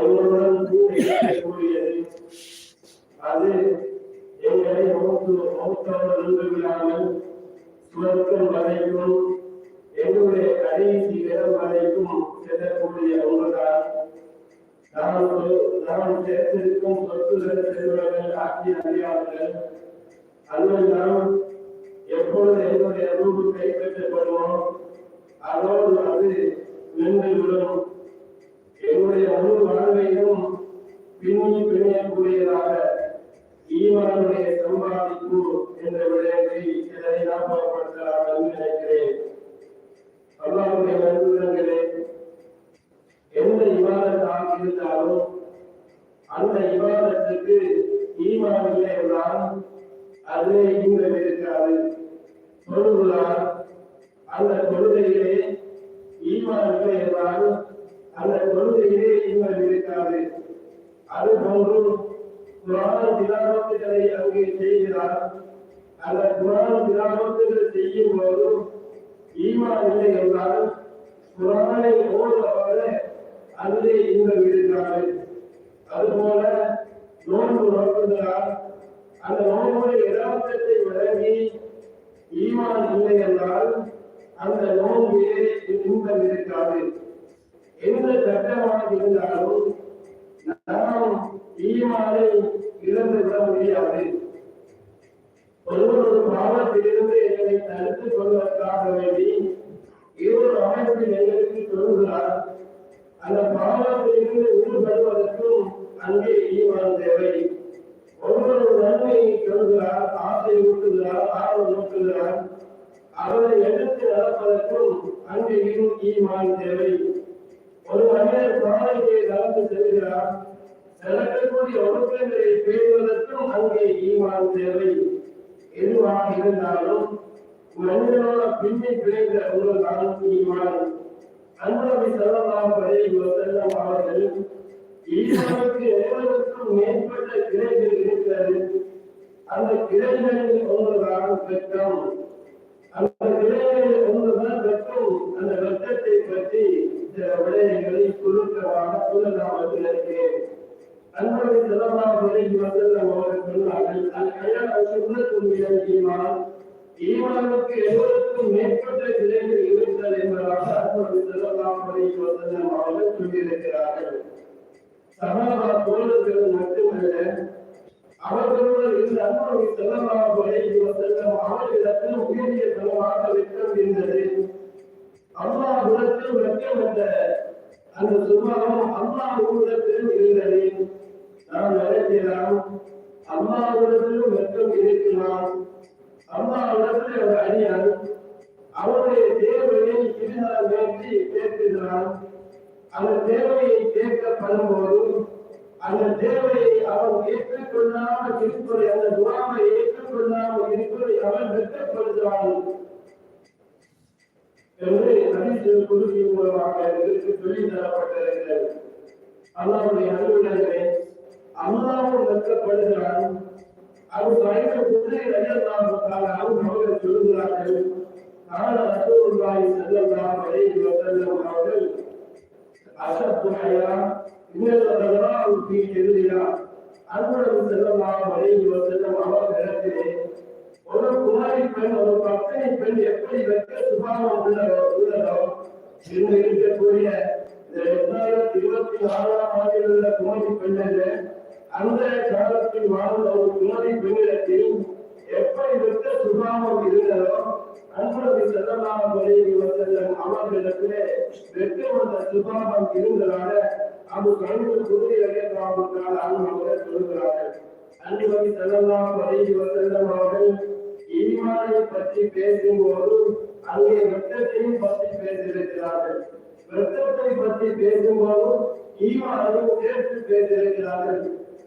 எங்களுடன் கூட அது எங்களை மௌத்து மௌத்தோடு நின்று விடாமல் வரைக்கும் எங்களுடைய கடைசி இடம் வரைக்கும் செல்லக்கூடிய ஒன்றுதான் நாம் நாம் சேர்த்திருக்கும் சொத்துகள் செல்வர்கள் ஆட்சி அதிகாரங்கள் அதில் நாம் எப்பொழுது எங்களுடைய ரூபு கைப்பற்றப்படுவோம் அதோடு அது நின்றுவிடும் என்னுடைய முழு வாழ்வையும் பின்னி பிணையக்கூடியதாக ஈவனுடைய சம்பாதிப்பு என்ற விடயத்தை இதனை ஞாபகப்படுத்தலாம் என்று நினைக்கிறேன். அல்லாவுடைய நண்பர்களே எந்த இவாதத்தாக இருந்தாலும் அந்த இவாதத்துக்கு ஈமான் இல்லை என்றால் அது இன்பம் இருக்காது. தொழுகிறார் அந்த தொழுகையிலே ஈமான் இல்லை என்றால் அந்த தொழுகையிலே இன்பம் இருக்காது. அது போன்று குரான திலாவத்துகளை அங்கே செய்கிறார் அந்த குரான திலாவத்துகள் செய்யும் போது ஈமா இல்லை என்றால் குரானை ஓடுவதாக அதிலே இன்பம் இருக்கிறார்கள் அதுபோல நோன்பு நோக்குகிறார் அந்த நோன்புடைய இலவசத்தை விளங்கி ஈமான் இல்லை என்றால் அந்த நோன்பிலே இன்பம் இருக்காது. எந்த கட்டமானது இருந்தாலும் நாம் ஈமானை இழந்துவிட முடியாது. ஒருவர் பாவத்திலிருந்து எங்களை தடுத்துக் கொள்வதற்காக வேண்டி இருவர் அமைப்பில் எங்களுக்கு சொல்கிறார் அந்த பாவத்திலிருந்து ஈடுபடுவதற்கும் அங்கே ஈமான் தேவை. ஒருவர் நன்மையை சொல்கிறார் ஆசை ஊட்டுகிறார் ஆர்வம் ஊட்டுகிறார். அவரை எடுத்து நடப்பதற்கும் அங்கேயும் ஈமான் தேவை. ஒரு மனிதர் பாதையை நடந்து செல்கிறார். நடக்கக்கூடிய ஒழுக்கங்களை பேணுவதற்கும் அங்கே ஈமான் தேவை. எதுவாக இருந்தாலும் மனிதனோட பின்னி பிழைந்த உங்கள் தான் ஈமான். அன்பரவி செல்லலாம் வரை செல்லம் அவர்கள் ஈமானுக்கு எவருக்கும் மேற்பட்ட கிளைகள் இருக்கிறது. அந்த கிளைகளில் ஒன்றுதான் வெட்கம். அந்த கிளைகளில் ஒன்றுதான் வெட்கம். அந்த வெட்கத்தை பற்றி சில விடயங்களை சுருக்கமாக சொல்லலாம் என்று அவர்கள் சொன்னார்கள் கையால் எவருக்கும் மேற்பட்ட என்பதாக அவர்கள் சொல்லியிருக்கிறார்கள். சகாபா தோழர்கள் மட்டுமல்ல அவர்களோடு இருந்த அன்புடைய செல்லமாக செல்லும் அவர்களிடத்தில் உயரிய செலவாக வெட்கம் இருந்தது அல்லாஹுடத்தில் வெட்கம் என்ற அந்த சுபாவம் அல்லாஹுடத்தில் இருந்தது நாம் நினைக்கலாம் அல்லாஹுடத்திலும் வெட்கம் இருக்கலாம் அல்லாஹுடத்தில் ஒரு அடியான். அவருடைய தேவையை சிறிதாக மேற்றி கேட்கிறான். அந்த தேவையை கேட்கப்படும் போது அந்த தேவையை அவன் ஏற்றுக்கொள்ளாமல் இருப்பதை அந்த துவாவை ஏற்றுக்கொள்ளாமல் இருப்பதை அவன் வெட்டப்படுகிறான் என்று ஹதீஸில் குருவின் மூலமாக இதற்கு சொல்லி தரப்பட்டிருக்கிறது. அல்லாவுடைய அலுவலர்களே அல்லாவும் வெட்கப்படுகிறான் அது பயண குதிரை அடியார்கள் அவர்கள் சொல்கிறார்கள். கால ரசூலுல்லாஹி ஸல்லல்லாஹு அலைஹி வஸல்லம் அவர்கள். அசத்து ஹயா இன்னல் ரதராவு ஃபீ ஜெல்லிலா அன்புடன் செல்லலாம் அலைஹி வஸல்லம் அவர்களிடத்திலே ஒரு குமாரி பெண் ஒரு பக்தனை பெண் எப்படி வெட்ட சுபாவம் உள்ளதோ உள்ளதோ இன்று இருக்கக்கூடிய இந்த இரண்டாயிரத்தி இருபத்தி நாலாம் ஆண்டில் உள்ள குமாரி பெண்ணில் அந்த காலத்தில் வாழ்ந்த ஒரு குமாரி பெண்ணிடத்தில் எப்படி வெற்ற சுபாவம் இருந்ததோ அன்புடன் செல்லலாம் அலைஹி வஸல்லம் அவர்களிடத்திலே வெற்றி என்ற சுபாவம் இருந்ததால அது கண்ணுக்கு குதிரை அடையலாம் அவர்கள் சொல்கிறார்கள் அன்புடன் செல்லலாம் அலைஹி வஸல்லம் அவர்கள் ஈமானை பற்றி பேசும்போது அங்கே வெட்டத்தையும் பற்றி பேசியிருக்கிறார்கள். வெட்டத்தை பற்றி பேசும்போதும் ஈமானையும் சேர்த்து பேசியிருக்கிறார்கள்.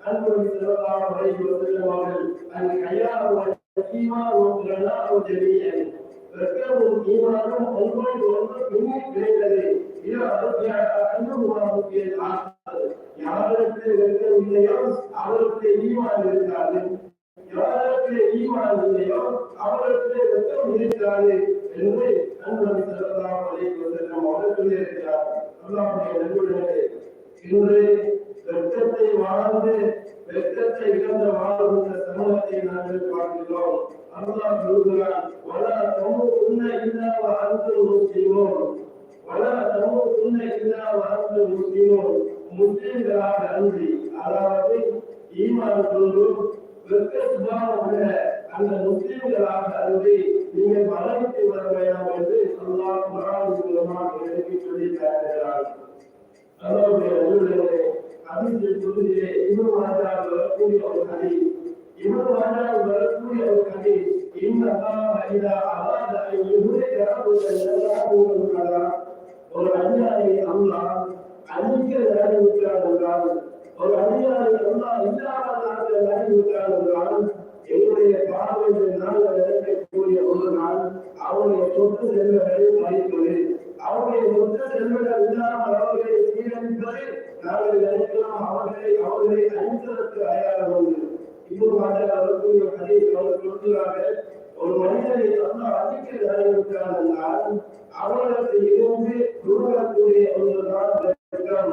அன்பு செல்லலாம் வரைவு செல்லுவார்கள் அங்கு கையாள ஈமான் ஒன்றுனா ஒரு வெட்டமும் ஈமானும் ஒன்று பின்னி கிடைத்தது இது யாருக்கு வெட்கம் இல்லையோ அவருக்கு ஈமான் இருக்காது. யாருக்கு ஈமான் இல்லையோ என்று அன்பு செல்லலாம் அவர்கள் சொல்லியிருக்கிறார் அல்லாவுடைய நண்பர்களே இன்று வெட்கத்தை வாழ்ந்து வெட்கத்தை இழந்த வாழ்கின்ற சமூகத்தை நாங்கள் பார்க்கிறோம். அல்லாஹ் சொல்கிறான் வல தமுத்துன்ன இல்லா வஅன்தும் முஸ்லிமூன். வல தமுத்துன்ன முஸ்லிம்களாக அன்றி அதாவது ஈமான் அந்த முஸ்லிம்களாக அன்றி நீங்கள் மரணித்து வர வேண்டாம் என்று அல்லாஹ் குரான் மூலமாக சொல்லி காட்டுகிறார் அல்லாவுடைய ஊழலே அதிர்ச்சி வரக்கூடிய ஒரு கதை வரக்கூடிய ஒரு கதை இந்த ஒரு அதிகாரி அல்லாஹ் அழிக்க என்றால் ஒரு அதிகாரி இல்லாத என்னுடைய பார்வையில் நாங்கள் நினைக்கக்கூடிய ஒரு நாள் அவருடைய சொத்து செல்வங்களை மதிப்பது. அவருடைய சொத்து செல்வங்கள் இல்லாமல் அவர்களை சீரழிப்பது நாங்கள் நினைக்கலாம். அவர்களை அவர்களை அழிப்பதற்கு அடையாளம் உண்டு. இன்னும் அவர் ஒரு மனிதனை அதிக அவர்களுக்கு இருந்து வெட்கம்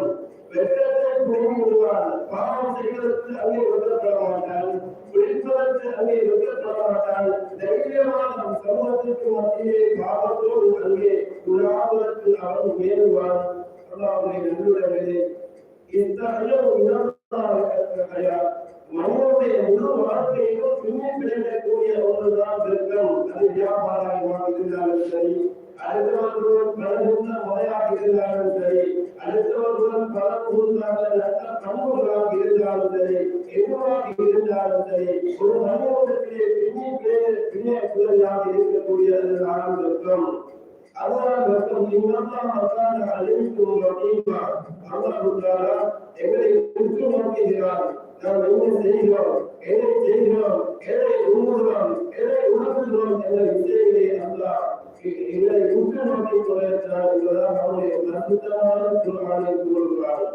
வெட்கத்தை போய் விடுவான் பாவம் செய்வதற்கு அங்கே வெட்டப்பட மாட்டான் பிடிப்பதற்கு அங்கே வெட்டப்பட மாட்டான் தைரியமாக நம் சமூகத்திற்கு மத்தியிலே பாவத்தோடு அங்கே உலாவதற்கு அவன் மேலுவான் அல்லாவுடைய நன்றியுடனே இத்தகைய மனிதனுடைய முழு வாழ்க்கையிலும் பின்னே கிடைக்கக்கூடிய ஒன்றுதான் விருப்பம் அது வியாபாரமாக இருந்தாலும் சரி அடுத்தவர்களுடன் முறையாக இருந்தாலும் சரி அடுத்தவர்களுடன் பல நல்ல பண்புகளாக இருந்தாலும் சரி எதுவாக இருந்தாலும் சரி ஒரு பின்னே பின்னே பிள்ளையாக இருக்கக்கூடியது நான் அதனால் அல்லாஹ் எங்களை உற்று நோக்குகிறார் நாம் என்ன செய்கிறோம். எதை செய்கிறோம்? எதை உண்ணுகிறோம்? எதை உணர்கிறோம் என்ற விஷயங்களை அல்லாஹ் இதை உற்று நோக்கி கொண்டிருக்கிறார் என்பதால் அவருடைய அற்புதமான குரானை கூறுகிறார்.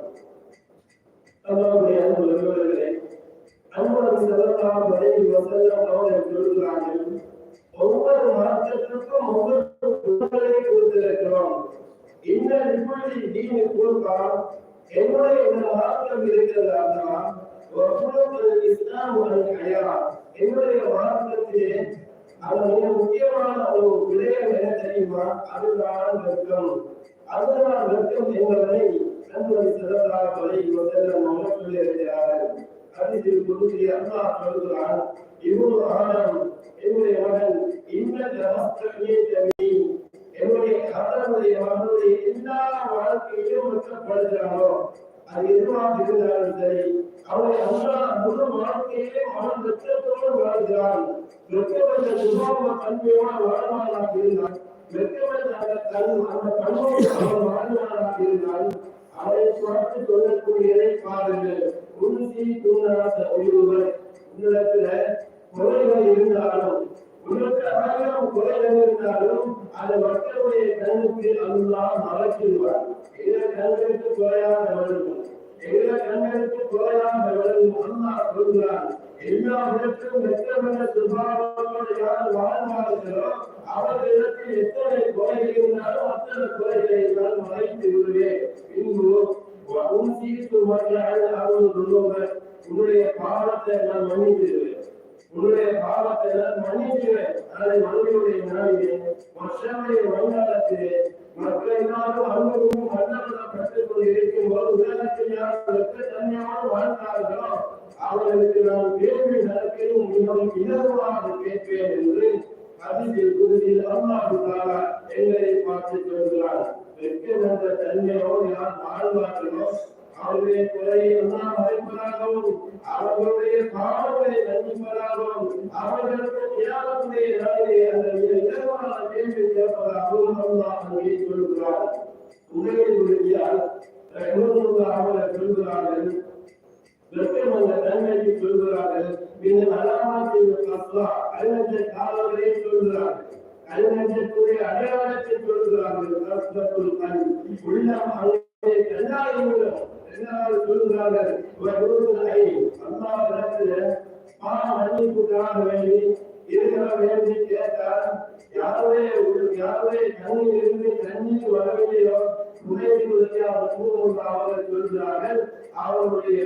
அல்லாவுடைய அன்பு நண்பர்களே அன்பு செல்லலாம் வரை வசல்லம் அவர்கள் சொல்கிறார்கள் ஒவ்வொரு மாற்றத்திற்கும் ஒவ்வொரு குணங்களை கொடுத்திருக்கிறோம். இந்த நிபுணி தீனி கொடுத்தால் என்னுடைய இந்த மாற்றம் இருக்கிறதா அல்லவா இஸ்லாம் என்னுடைய மார்க்கத்திலே அது மிக முக்கியமான ஒரு விடயம் என தெரியுமா? அதுதான் வெட்கம். அதுதான் வெட்கம் என்பதை நண்பர் சிறந்தார் முதல்ல நம்ம சொல்லியிருக்கிறார்கள் அதில் குருதி அல்லாஹ் சொல்கிறான் இவ்வளவு ஆனம் என்னுடைய மகன் இந்த தமஸ்தனியே தம்பி என்னுடைய கதனுடைய மகனுடைய எல்லா வாழ்க்கையிலும் வெற்றப்படுகிறானோ அது எதுவாக இருந்தாலும் சரி அவளை அன்றாட முழு வாழ்க்கையிலே மனம் வெற்றத்தோடு வாழ்கிறான் வெற்றப்பட்ட சுபாவ தன்மையோடு வாழ்வானாக இருந்தான் வெற்றப்பட்ட தன் அந்த தன்மையோடு அவன் வாழ்வானாக இருந்தான் அவரை பார்த்து சொல்லக்கூடியதை பாருங்கள் உறுதி தூணாத ஒளிவுகள் உன்னிடத்துல குறைகள் இருந்தாலும் உங்களுக்கு குறைகள் இருந்தாலும் அது மக்களுடைய கண்ணுக்கு அல்லாஹ் மறைச்சிடுவார் இதில கண்களுக்கு குறையாத வளரும் இதில கண்களுக்கு வளரும் அல்லாஹ் சொல்கிறார் சுபாவத்தோடு யார் அவர்களிடத்தில் எத்தனை குறைகள் இருந்தாலும் அத்தனை குறைகளை நான் மறைத்து விடுவேன். உன்னுடைய பாவத்தை நான் மன்னித்து உன்னுடைய பாவத்தை நான் மன்னிக்கிறேன். அதை மனைவியுடைய நாளிலே வருஷமுடைய வருங்காலத்திலே மக்கள் எல்லாரும் அன்பும் மன்னர்களும் கற்றுக் கொண்டு இருக்கும் போது உலகத்தில் யாருக்கு தன்மையான வாழ்ந்தார்களோ அவர்களுக்கு நான் கேள்வி நடக்கையும் மிகவும் இலகுவாக கேட்பேன் என்று அதில் குருதியில் அல்லாஹ் எங்களை பார்த்து சொல்கிறார் வெட்கம் என்ற தன்மையோடு யார் வாழ்வார்களோ அவருடைய குறையை எல்லாம் மறைப்பதாகவும் அவர்களுடைய பாவங்களை மன்னிப்பதாகவும் அவர்களுக்கு தியாகத்துடைய நாளிலே அந்த மிக கேள்வி கேட்பதாகவும் அல்லாஹ் அங்கே சொல்கிறார். உதவியுடைய அவரை சொல்கிறார்கள் வெப்பமல்ல சொல்கிறார்கள் அலாமத்தில் சொல்கிறார்கள் அடையாளத்தை சொல்கிறார்கள் உள்ளம் அங்கே கண்டாயிரம் என்னால் சொல்கிறார்கள் இடத்துல வேண்டி இருக்கிற வேண்டி கேட்டால் யாரே யாரே கண்ணில் இருந்து கண்ணீர் வரவில்லையோ? சொல்கிறார்கள். அவருடைய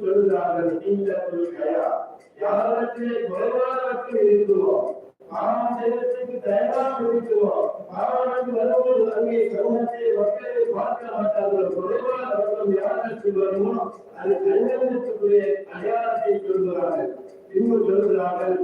சொல்கிறார்கள் நீங்கள் யாரிடத்திலே குறைவானவற்றில் இருக்கிறோம் பாவம் செய்வதற்கு தயாராக இருக்கிறோம் பாவனுக்கு வரும்போது அங்கே சமூகத்தை மக்களை பார்க்க மாட்டார்கள் குறைவான வர்க்கம் யாருக்கு வருமோ அது அடையாளத்தை சொல்கிறார்கள் சொல்கிறார்கள்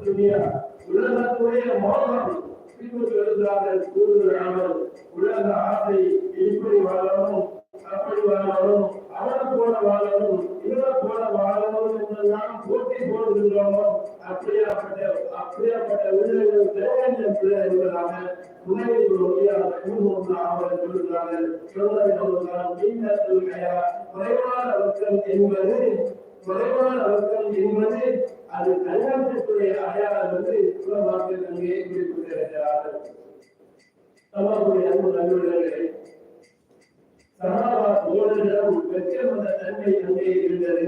துணியா உலகத்துடைய மோகம் பின்பு சொல்கிறார்கள் கூறுகிறார்கள் உலக ஆசை இப்படி வாழணும் அப்படி வாழணும் அவனை போல வாழணும் இவனை போல வாழணும் என்றெல்லாம் போட்டி போடுகின்றோமோ. அப்படியாப்பட்ட அப்படியாப்பட்ட உள்ளங்கள் தேவையான என்பதாக ஒளியாக அவர்கள் சொல்கிறார்கள் நீங்கள் சொல்கையா குறைவான வர்க்கம் என்பது குறைவான வர்க்கம் என்பது அது அடையாளம் என்று அங்கே குறிப்பிட்டிருக்கிறார்கள். நம்மளுடைய அன்பு நண்பர்களே சகாபா தோழர்களிடம் வெற்றியமந்த தன்மை அங்கே இருந்தது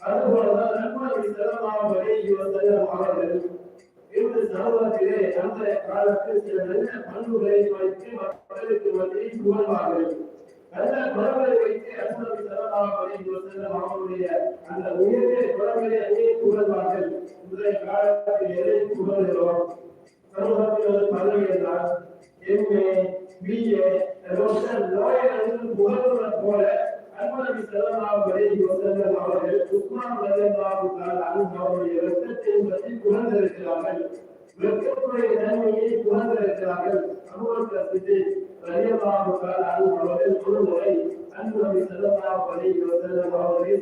அதுபோலதான் நன்மாரி செலவாக அவர்கள் சமூகத்திலே அந்த காலத்தில் சில நல்ல பண்புகளை வைத்து மக்களுக்கு மத்தியில் புகழ்வார்கள் நல்ல குணங்களை வைத்து அந்த உயர்ந்த குணங்களை அங்கே புகழ்வார்கள் இன்றைய காலத்தில் எதை புகழ்கிறோம் சமூகத்தில் ஒரு பதவி என்றால் பிஏ லாயர் புகழ்வதை போல அன்பரவி செல்லமாவதை யோசனம் அவர்கள் உஸ்மான் ரலியல்லாஹு அவருடைய பற்றி புகழ்ந்திருக்கிறார்கள். புகழ்ந்திருக்கிறார்கள். அவர்கள் அன்பரவி செல்லமாவதை அவர்களை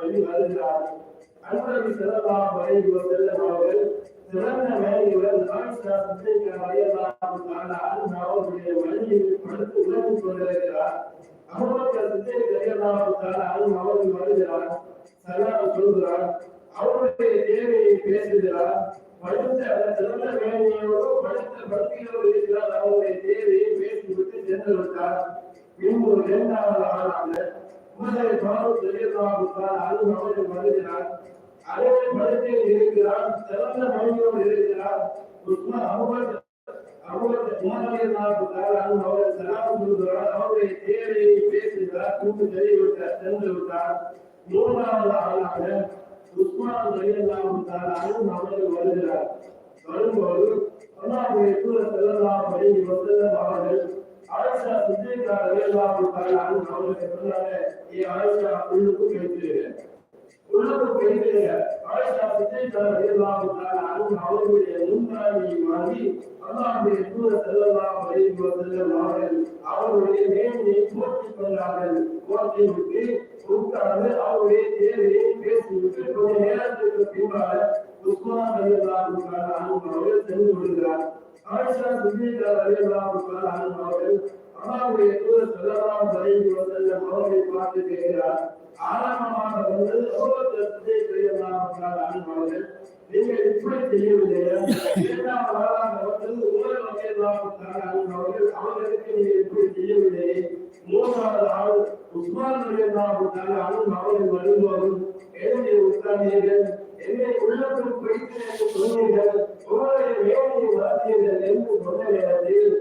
வெளி வருகிறார்கள் அன்பரவி செல்லமாவதை அவர்கள் சிறந்த வேலையுடன் அவருடைய வழியில் படுத்து உறங்கிக் கொண்டிருக்கிறார் அவர்கள் வருகிறார் சொல்கிறார் அவருடைய தேவையை பேசுகிறார். படுத்த சிறந்த வேலையோடு படுத்த படுக்கையோடு இருக்கிறார். அவருடைய தேவையை பேசிவிட்டு சென்று விட்டார். இரண்டாவது ஆளாக அவர்கள் வருகிறார். அதே படுக்கையில் இருக்கிறார் சிறந்த மொழியோடு இருக்கிறார். உஸ்மான் அபூபக்கர் அவர்கள் உமரலியல்லாஹு தஆலா சலாம் சொல்கிறார் அவருடைய தேவையை பேசுகிறார் கூட்டு தெரிவித்தார் சென்று விட்டார். மூன்றாவது ஆளாக உஸ்மான் அவர்கள் வருகிறார். வரும்போது அவர்கள் சொன்னாங்க ஏ உள்ளது ஆயிஷா சித்திகா ரலியல்லாஹு தஆலா அவர்களுடைய முன்காணியை வாங்கி அல்லாஹ்வுடைய தூதர் அவர்கள் அவருடைய கொண்டார்கள். போற்றி விட்டு உட்கார்ந்து அவருடைய தேவையை பேசிவிட்டு கொஞ்ச உஸ்மான் அவர்கள் சென்று விடுகிறார். ஆயிஷா அவர்கள் அல்லாஹ்வுடைய தூதர் ஸல்லல்லாஹு அலைஹி வஸல்லம் அவர்களை பார்த்து கேட்கிறார். ஆரம்பமாக வந்து நீங்கள் இப்படி வந்து அவர்கள் அவர்களுக்கு நீங்கள் இப்படி மூன்றாவது ஆள் உஸ்மான் அவர்கள் வரும்போது உட்கார்ந்தீர்கள். என்னை உள்ளத்தில் பிடித்து என்று சொன்னீர்கள். உங்களுடைய வேலையை வளர்த்தீர்கள் என்று சொன்ன நேரத்தில்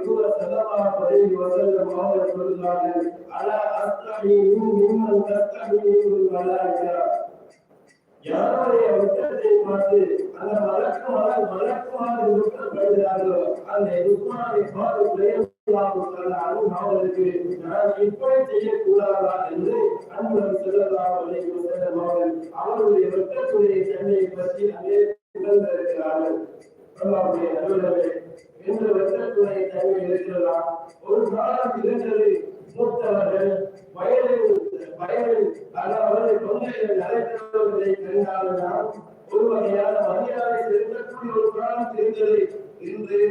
அல்லாஹுடைய தூதர் ஸல்லல்லாஹு அலைஹி வஸல்லம் அவர்கள் சொல்கிறார்கள் அலா அஸ்தஹி மிம்மன் தஸ்தஹி மின் الملائكة؟ யாருடைய உச்சத்தை பார்த்து அந்த மலக்குமாறு வழக்குமாறு உத்தரப்படுகிறார்களோ அந்த உஸ்மானை பார்த்து அவர்களுக்கு நான் இப்படி செய்யக்கூடாதா என்று அன்பர் செல்லலாம் அவர்கள் அவருடைய வெட்டக்கூடிய தன்மையை பற்றி அங்கே உணர்ந்திருக்கிறார்கள் அல்லாவுடைய அலுவலகே என்று வெட்டக்கூடிய தன்மை இருக்கிறதா? ஒரு காலம் இருந்தது. மூத்தவர்கள் வயதில் வயதில் அதாவது தொண்டைகள் நடைபெறுவதை கண்டால்தான் ஒரு வகையான மரியாதை செலுத்தக்கூடிய ஒரு காலம் இருந்தது. இன்று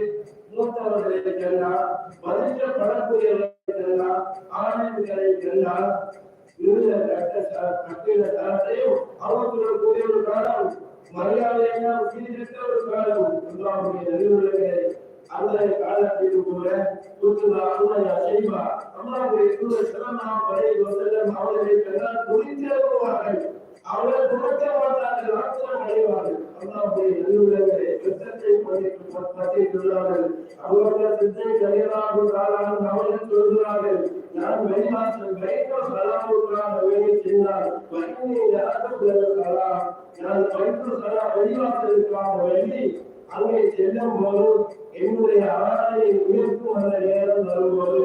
மூத்தவர்களை கண்டால் மதிக்கப்படக்கூடியவர்களை கண்டால் ஆணையர்களை கண்டால் இருந்த கட்ட கட்டிட தரத்தையும் அவர்களுடைய கூடிய ஒரு காலம் மரியாதையெல்லாம் சீர்திருத்த ஒரு காலம். அல்லாஹ்வுடைய நெறிமுறைகளை அந்த காலத்தில் கூட தூத்துதா அல்லாஹ் செய்வா அல்லாஹ்வுடைய தூதர் ஸல்லல்லாஹு அலைஹி வஸல்லம் அவர்களை கண்டால் குறித்திருவார்கள் அவர்கள் துறக்க மாட்டார்கள் ஆத்திரம் அடைவார்கள் அல்லாஹ்வுடைய நெறிமுறைகளை வெற்றத்தை பற்றியுள்ளார்கள் அவர்கள் சித்தை கரையலாக காலாக அவர்கள் சொல்கிறார்கள். நான் வெளிநாட்டில் வைத்த சலாமுக்காக வேலை செய்தால் வயிற்று யாருக்கா நான் வைத்து சலா வெளிவாசலுக்காக வேண்டி அங்கே செல்லும் போது என்னுடைய ஆணையை உயர்த்தும் அந்த நேரம் வரும்போது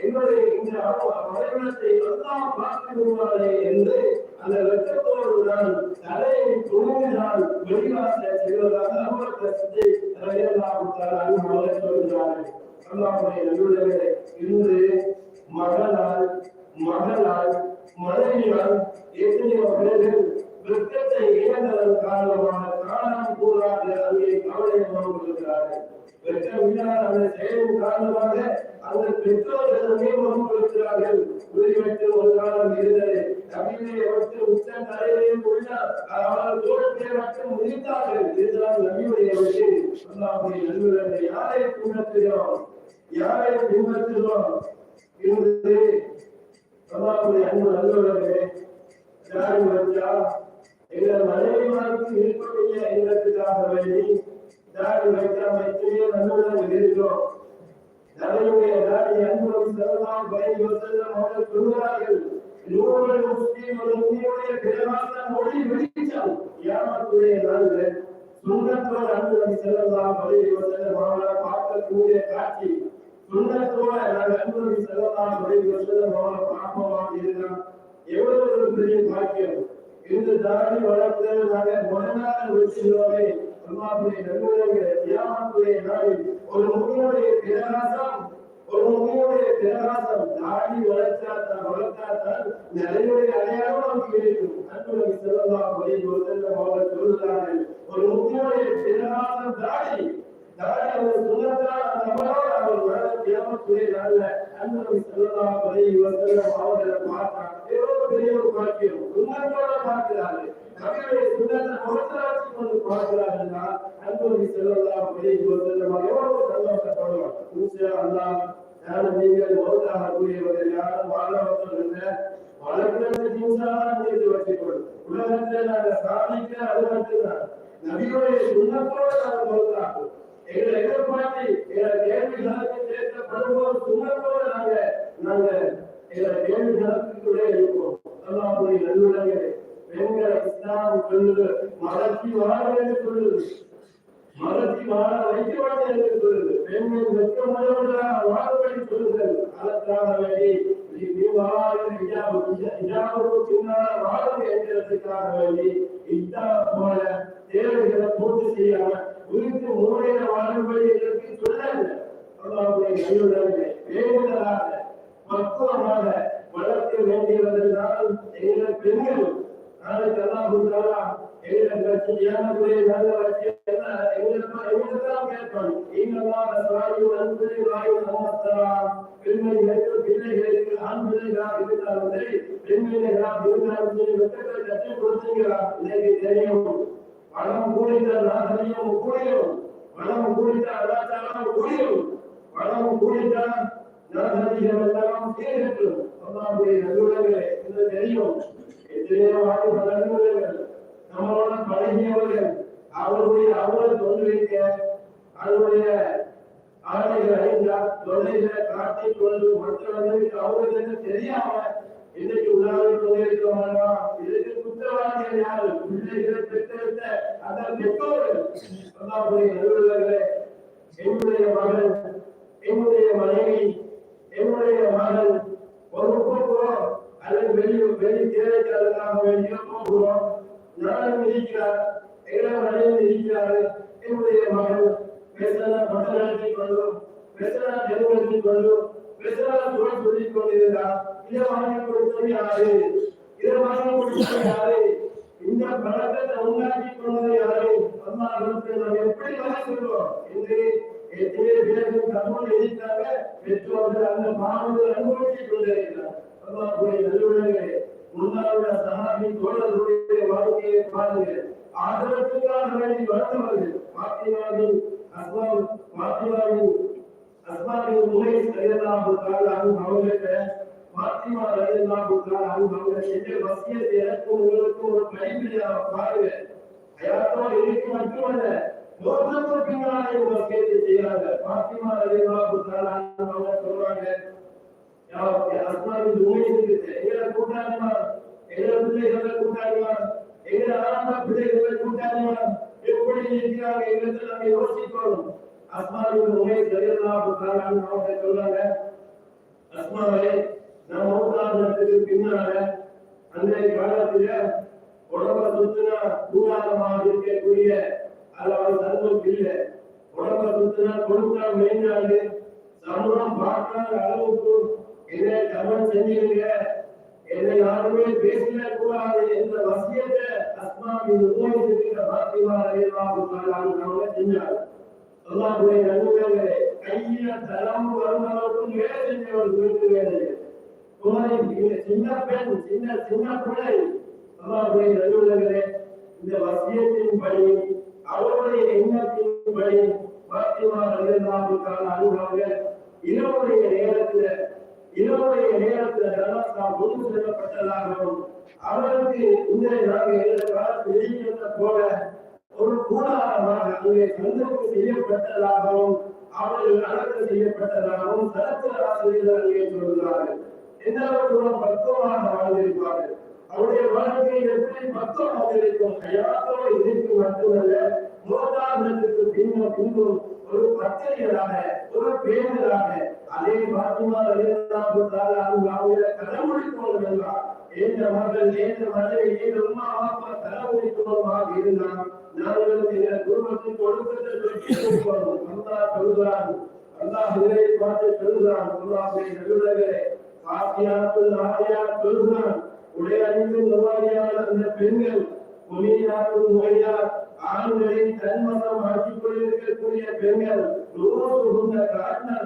என்னுடைய இந்த மறைவிடத்தை எல்லாம் பார்த்து விடுவாரே என்று அந்த வெட்டத்தோடு நான் தலையை வெளிவாச சொல்கிறார்கள். அல்லாவுடைய இன்று மகளால் மகளால் மனைவியால் எத்தனையோ பேர்கள் இழந்ததன் காரணமாக காரணம் கூறாது. அங்கே கவலை கொண்டிருக்கிறார்கள் வெட்கம் இல்லாத அந்த செயலின் காரணமாக அந்த பெற்றோர்களுமே கொடுக்கிறார்கள் உரிமைக்கு ஒரு காலம் இருந்தது. நபியை வைத்து உச்ச தலையிலேயும் உள்ள அவர்கள் தோட்டத்தை மட்டும் முடித்தார்கள் இதுதான் நபியுடைய வழி அல்லாஹுடைய நண்பர்களை யாரை பின்பற்றுகிறோம் யாரை பின்பற்றுகிறோம் இன்று அல்லாஹுடைய அன்பு நல்லவர்களே யாரும் வச்சா எங்கள் மனைவிமாருக்கு இருக்கக்கூடிய எண்ணத்துக்காக வேண்டி யாரும் வைக்காம எத்தனையோ இருக்கிறோம் நபியுடைய தாடி அன்பு செல்லலாம் பயந்து செல்லம் அவர்கள் சொல்கிறார்கள் நூறு முஸ்லீம் ஒரு முஸ்லீமுடைய பிரகாச மொழி ஏமாத்துடைய செல்லலாம் பார்க்கக்கூடிய காட்சி. சுண்ணத்தோட நாங்கள் செல்லலாம் பார்ப்போமாக எவ்வளவு பெரிய பாக்கியம். இந்த தாடி வளர்த்து நாங்கள் முறையாக வச்சுள்ளோமே நாளில் ஒரு முகியோடைய பிரகாசம் ஒரு முகியோடைய பிரகாசம் தாடி வளர்த்தாத்தான் வளர்த்தாத்தான் அடையாளம் நமக்கு அன்புலகி செல்லலாம் அவர்கள் ஒரு முகியோடைய பிரகாசம் தாடி தாடி அவர் அந்த அவரோடு அவர் வளர தியாகத்துடைய நாளில் செல்லலாம் வழி செல்லம் அவர்களை எவ்வளவு பெரிய ஒரு பாக்கியம். உண்மையோட பார்க்கிறார்கள் நபியுடைய சுண்ணத்தை முகத்தாட்சி கொண்டு பார்க்கிறார்கள்னா அன்புலகி செல்லலாம் வழி செல்லம் எவ்வளவு சந்தோஷப்படுவார் யாரும் நீங்கள் மௌத்தாக கூடியவர்கள் யாரும் வாழ வந்தவர்கள் வளர்க்கிறது ஜீவனாக உலகத்தில் நாங்கள் சாதிக்க அது மட்டும்தான். நபியுடைய சுண்ணத்தோடு நாங்கள் மௌத்தாகும் எங்களை எதிர்பார்த்து எங்களை கேள்விகளுக்கு நாங்க நாங்க எங்களை கேள்விகளுக்குள்ளே இருப்போம் அல்லாஹுடைய நல்லுடங்களே பெண்களை இஸ்லாம் சொல்லுது மலர்ச்சி வாழ என்று சொல்லுது மதத்தை வாழ வைக்க வேண்டும் என்று சொல்லுது பெண்கள் வெட்கமுள்ளவர்களாக வாழப்படி சொல்லுங்கள் அதற்காக வேண்டி பின்னால் வாழும் என்கிறதுக்காக வேண்டி இத்தா போல தேவைகளை பூர்த்தி செய்யாம உயிர்த்து மூலையில வாழும்படி எங்களுக்கு சொல்லாது. அல்லாவுடைய கையுடனே வேண்டுதலாக பக்குவமாக வளர்க்க வேண்டியவர்கள் எங்கள் பெண்கள் நாளைக்கு எல்லாம் கொடுத்தாரா நல்ல எங்களுக்கெல்லாம் கேட்பாங்க அன்பு வாயு பெண்மணிகளுக்கு பிள்ளைகளுக்கு ஆண் பிள்ளைகளாக இருந்தாலும் சரி பெண் பிள்ளைகளாக இருந்தாலும் சரி வெட்டத்தை கற்றுக் கொடுத்தீங்களா இன்னைக்கு தெரியும். வளம் கூடித்தால் நாகரிகம் கூடியும் வளம் கூடித்தால் அலாச்சாரம் கூடியும் வளம் கூடித்தால் நாகரிகம் எல்லாம் சீரற்றும் அல்லாவுடைய நல்லுறவே இது தெரியும். எத்தனையோ ஆண்டு பழகுவர்கள் நம்மளோட பழகியவர்கள் அவருடைய அவரை தொழிலிக்க அவருடைய ஆடைகளை அணிந்தார் காட்டிக் கொண்டு மற்றவர்களுக்கு அவர்களுக்கு தெரியாம இதற்கு உதாரணம் கொண்டிருக்கிறோம்னா இதற்கு குற்றவாளிகள் யாரு? பிள்ளைகளை பெற்றெடுத்த அதன் பெற்றோர்கள். அல்லாவுடைய நல்லுறவர்களே என்னுடைய மகன் என்னுடைய மனைவி என்னுடைய மகன் ஒரு போகிறோம் அல்லது வெளி வெளி தேவைக்கு அதற்காக வேண்டிய போகிறோம். நானும் இருக்கிறார் எல்லாம் மனைவி இருக்கிறார்கள் என்னுடைய மகன் பேசல பட்டணத்தை கொள்ளும் பெசரா தெருவத்தில் கொண்டு பெசரா சுழல் சொல்லிக் கொண்டிருந்தார் இதை வாங்கி கொடுத்தது யாரு இதை வாங்கி கொடுத்தது யாரு இந்த பழக்கத்தை உண்டாக்கி கொண்டது யாரு எப்படி என்று எத்தனை பேருக்கு தமிழ் பெற்றோர்கள் அந்த மாணவர்கள் அனுபவித்துக் கொண்டிருக்கிறார் அம்மாவுடைய சகாபி தோழர்களுடைய வாழ்க்கையை ஆதரவுக்காக வேண்டி வளர்ந்தவர்கள் முறை பாத்திமா ரலியல்லாஹு தஆலா அவங்க செஞ்ச வசியத்தை எனக்கும் உங்களுக்கும் ஒரு படிப்பினையாக பாருங்க. அயாத்தோ இருக்கு மட்டுமல்ல மோசத்துக்கு பின்னாலே ஒரு வசியத்தை செய்யறாங்க. பாத்திமா ரலியல்லாஹு தஆலா அவங்க சொல்றாங்க. இருக்குது எங்களை கூட்டாளிமா எங்களை பிள்ளைகளை கூட்டாளிமா எங்களை ஆரம்ப பிள்ளைகளை கூட்டாளிமா எப்படி இருக்கிறாங்க எங்களுக்கு அஸ்மாவின் முறை சரியல்லாஹு தஆலா அவங்க சொல்றாங்க. அஸ்மாவே நம்ம பின்னால அன்றைய காலத்துல உடம்ப சுத்தினா கூடாரமாக இருக்கக்கூடிய அதாவது தர்மம் இல்லை. உடம்ப சுத்தினா கொடுத்தா மேய்ஞ்சாடு சமூகம் பார்க்காத அளவுக்கு என்னை கவனம் செஞ்சீங்க என்னை யாருமே பேசிட கூடாது என்ற வசியத்தை அஸ்மாவின் உபயோகித்திருக்கிற பாத்திமா அலையல்லாஹு தஆலா அவங்க அல்லாஹ்வுடைய நன்மைகளே கையில தரம் வரும் அளவுக்கு வேலை செஞ்சவர் வீட்டு வேலை சின்ன பெண் சின்ன சின்ன பிள்ளை. அல்லாஹ்வுடைய நன்மைகளே இந்த வசியத்தின் படி அவருடைய எண்ணத்தின் படி பாத்திமா இரவுடைய நேரத்துல இரவுடைய நேரத்துல தர்மஸ்தான் கொண்டு செல்லப்பட்டதாகவும் அவருக்கு இந்த நாங்கள் வெளியிட்ட போல ஒரு கூடாரமாக அங்கே சந்தர்ப்பு செய்யப்பட்டதாகவும் அவர்கள் அடக்கம் செய்யப்பட்டதாகவும் சரித்திர ஆசிரியர்கள் சொல்கிறார்கள். எந்த அளவுக்கு ஒரு பக்குவமாக வாழ்ந்திருப்பார்கள். அவருடைய வாழ்க்கையை எப்படி பக்குவமாக இருக்கும் கையாத்தோடு எதிர்த்து மட்டுமல்ல மோதாந்தத்துக்கு பின்னும் பின்பும் ஒரு பத்திரிகளாக ஒரு பேருதாக அதே பாத்திமா அவங்க கடவுளிக்கோள் என்றார் ஏந்த மகள் ஏந்த மனைவி ஏந்த உமா அப்பா கடவுளிக்கோளமாக இருந்தான் நாங்கள் எங்கள் குடும்பத்தின் ஒழுக்கத்தை சொல்லி கொடுப்போம் அல்லாஹ் சொல்கிறான் அல்லாஹ் இதை பார்த்து சொல்கிறான் அல்லாஹ்வை நல்லுலகே ஆசியாத்து ஆசியா சொல்கிறான் உடைய அணிந்து நோயாளியான அந்த பெண்கள் முனியாத்து நோயார் ஆண்களின் தன்மதம் ஆக்கிக் கொண்டிருக்கக்கூடிய பெண்கள் நூறு காட்டினா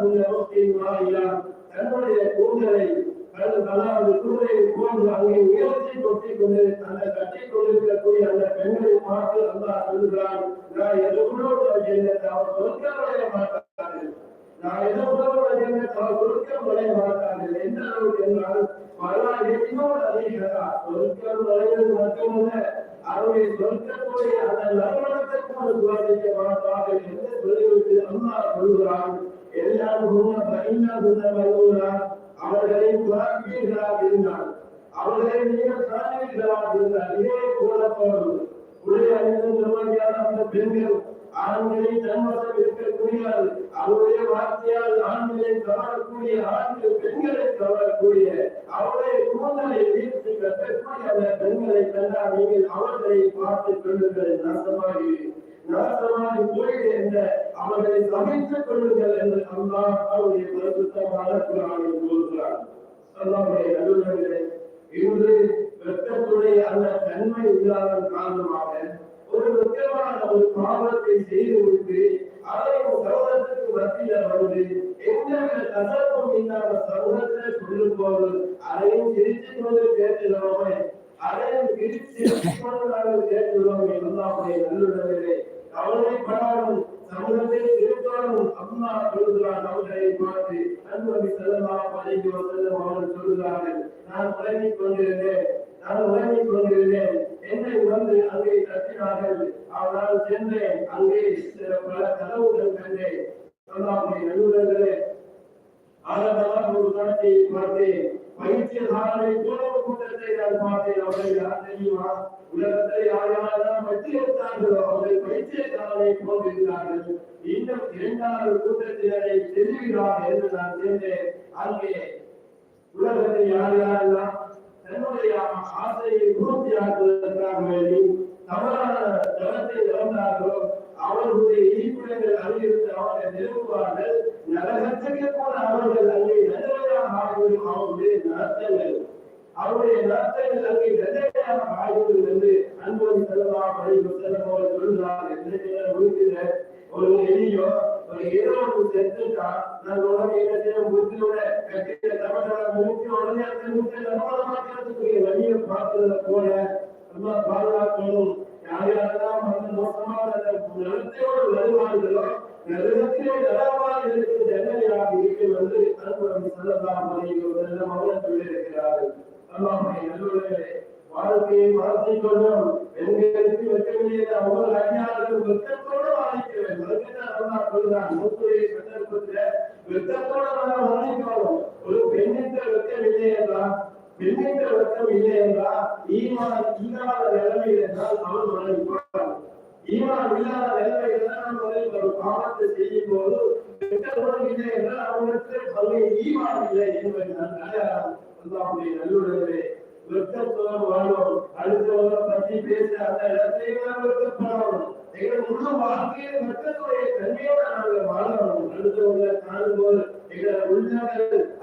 தன்னுடைய கூந்தலை அதாவது கூரை போன்று அங்கே உயர்த்தி கொட்டி கொண்டு அந்த கட்டி கொண்டிருக்கக்கூடிய அந்த பெண்களை பார்த்து அல்லாஹ் சொல்கிறான் நான் எதுக்குள்ளோடு ஜென்னத்தை அவர் சொர்க்கமடைய மாட்டார்கள். நான் எதுக்குள்ளோடு ஜென்னத்தை அவர் சொர்க்கம் அடைய மாட்டார்கள் எந்த அளவுக்கு என்றால் பல எண்ணோடு அதிகமாக சொர்க்கம் மட்டுமல்ல அவருடைய சொர்க்கத்துடைய அந்த என்று சொல்லிவிட்டு சொல்கிறான் பைனா அவர்களை துறப்பீர்களாக இருந்தார் அவர்களை நீங்கள் இருந்தார் இதே உடைய அந்த பெண்கள் ஆண்களை தன்வசம் இருக்கக்கூடியவர் அவருடைய வார்த்தையால் ஆண்களை கவரக்கூடிய ஆண்கள் பெண்களை கவரக்கூடிய அவருடைய கூந்தலை வீழ்த்தி கட்டக்கூடிய அந்த பெண்களை கண்டால் நீங்கள் அவர்களை பார்த்து கொள்ளுங்கள் நாசமாகி நாசமாகி போயிடு என்ற அவர்களை சமைத்துக் கொள்ளுங்கள் என்று அல்லாஹ் அவருடைய பரிசுத்தமான குரானில் கூறுகிறார் அல்லாஹ்வுடைய அலுவலர்களை இன்று வெட்கத்துடைய அந்த தன்மை இல்லாத காரணமாக ஒரு முக்கியமான ஒரு பாவத்தை செய்துவிட்டு அதை சகோதரத்துக்கு மத்தியில வந்து எந்தவித கசப்பும் இல்லாத சகோதரத்தை சொல்லும் போது அதையும் சிரித்துக் கொண்டு கேட்கிறோமே அதையும் சிரித்து கொண்டு நாங்கள் கேட்கிறோமே அல்லாஹ்வுடைய நல்லுள்ளவர்களே கவலைப்படாமல் சமூகத்தை இருக்கணும் அம்மா சொல்கிறான் அவர்களை பார்த்து அன்பு செல்லலாம் பதவி செல்லும் அவர்கள் சொல்கிறார்கள் நான் பழகி கொண்டிருந்தேன். நான் உறங்கிக் கொண்டிருந்தேன். என்னை வந்து அங்கே தட்டினார்கள். அவனால் சென்றேன். அங்கே சில பல கதவுகள் கண்டேன். அல்லாஹ்வுடைய நல்லுறர்களே ஒரு காட்சியை பார்த்தேன். பயிற்சியாளரை போல ஒரு கூட்டத்தை நான் பார்த்தேன். அவர்கள் யார் தெரியுமா? உலகத்தை யாரெல்லாம் வெற்றி எடுத்தார்களோ? அவர்கள் பயிற்சியாளரை போகிறார்கள் இன்னும் இரண்டாவது கூட்டத்தினரை தெரிகிறார் என்று நான் சேர்ந்தேன் அங்கே உலகத்தை யார் யாரெல்லாம் தன்னுடைய ஆசையை பூர்த்தியாக்குவதற்காக வேண்டி தவறான தளத்தை இழந்தார்களோ அவர்களுடைய இனிப்புடைகள் அங்கிருந்து அவர்களை நிறுவுவார்கள். நரகத்துக்கு போன அவர்கள் அங்கே நல்லவையாக ஆகிவிடும். அவருடைய நடத்தங்கள் அவருடைய நடத்தைகள் அங்கே நல்லவையாக ஆகிவிடும் என்று அன்போடு செல்லலாம் படிப்பு செல்லம் அவர்கள் சொல்கிறார் என்ன முடிக்கிற ஒரு எளியோ ஒரு ஏதோ ஒரு செத்துட்டா நான் உடனே என்ன செய்ய புத்தியோட கட்டிய தமிழோட முடிச்சு உடனே அந்த முடிச்சு நலமாக்கிறதுக்குரிய வழியை போல நம்ம பாதுகாக்கணும். யார் யாரெல்லாம் வந்து மோசமான நிலத்தையோடு வருவார்களோ நிலத்திலே நலமாக இருக்கும் ஜன்னலையாக இருக்கும் என்று அன்புடன் செல்லலாம் மனைவி சொல்லியிருக்கிறார்கள். அல்லாஹுடைய நல்லுறவே வாழ்க்கையை மாற்றிக் கொள்ளும் பெண்களுக்கு வெட்கமில்லை அவங்க அஞ்ஞானர்கள் வெட்கத்தோடு வாழிக்க வேண்டும் அதுக்குதான் அல்லாஹ் சொல்றான். மூத்துடைய சந்தர்ப்பத்துல ஒரு பெண்ணிற்கு வெட்கம் என்றால் பெண்ணிற்கு வெட்கம் இல்லை என்றால் ஈமான் இல்லாத நிலைமையில் என்றால் அவன் மரணிப்பான் ஈமான் இல்லாத நிலைமையில் தான் முதலில் ஒரு பாவத்தை செய்யும் போது வெட்கத்தோடு இல்லை என்றால் அவனுக்கு பல்வேறு ஈமான் இல்லை என்பதை நான் அடையாளம் நல்லுடைய நல்லுறவே வெட்கத்தோடு வாழ்வோம் பற்றி பேச அந்த இடத்திலே நாம் வெட்கப்படணும் எங்கள் முழு வாழ்க்கையை வெட்கத்துடைய நாங்கள் வாழணும் காணும்போது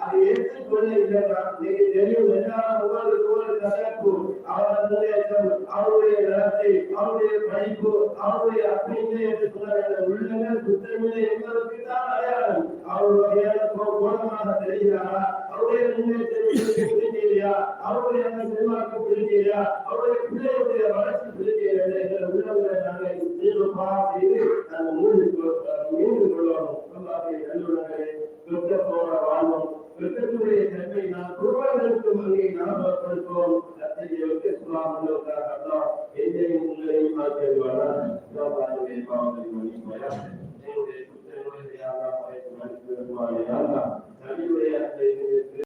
அதை ஏற்றுக்கொள்ள இல்லைன்னா நீங்க தெரியும் எல்லாரும் உங்களுக்கு ஒரு கசப்பு அவருடைய அவருடைய நடத்தை அவருடைய படிப்பு அவருடைய அப்படி என்று சொன்ன உள்ளங்கள் குற்றமில்லை என்பதற்கு தான் அடையாளம். அவர் வகையான கோணமாக தெரிகிறாரா? அவருடைய முன்னேற்றம் புரிஞ்சியா அவருடைய அந்த செல்வாக்கு புரிஞ்சியா அவருடைய பிள்ளைகளுடைய வளர்ச்சி புரிஞ்சியா என்ற உள்ளங்களை நாங்கள் தீர்வமா செய்து நாங்கள் மூழ்கி கொள்ளணும். சொல்லாதே நல்லுள்ளங்களே வெட்கத்தோட வாழ்வோம். வெட்கத்துடைய தன்மை நான் குருவார்களுக்கு அங்கே ஞாபகப்படுத்துவோம். அத்தகைய வெட்க சொல்லாமல் என்னையும் உங்களையும் ஆக்கிடுவாரா பாருடைய பாவங்களை மன்னிப்பாயா என்னுடைய குற்றங்களை யாரா மறைத்து நபியுடைய அந்த